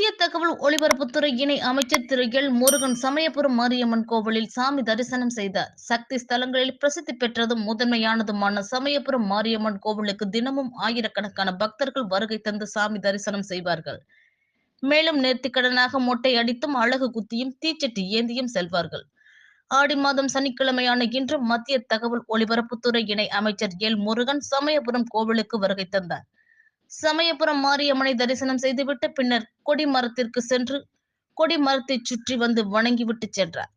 மத்திய தகவல் ஒலிபரப்புத்துறை இணை அமைச்சர் திரு எல் முருகன் சமயபுரம் மாரியம்மன் கோவிலில் சாமி தரிசனம் செய்தார். சக்தி ஸ்தலங்களில் பிரசித்தி பெற்றதும் முதன்மையானதுமான சமயபுரம் மாரியம்மன் கோவிலுக்கு தினமும் ஆயிரக்கணக்கான பக்தர்கள் வருகை தந்து சாமி தரிசனம் செய்வார்கள். மேலும் நேர்த்திக்கடனாக மொட்டை அடித்தும் அழகு குத்தியும் தீச்சட்டி ஏந்தியும் செல்வார்கள். ஆடி மாதம் சனிக்கிழமையான இன்று மத்திய தகவல் ஒலிபரப்புத்துறை இணை அமைச்சர் எல் முருகன் சமயபுரம் கோவிலுக்கு வருகை தந்தார். சமயபுரம் மாரியம்மனை தரிசனம் செய்துவிட்டு பின்னர் கொடிமரத்திற்கு சென்று கொடிமரத்தை சுற்றி வந்து வணங்கிவிட்டு சென்றார்.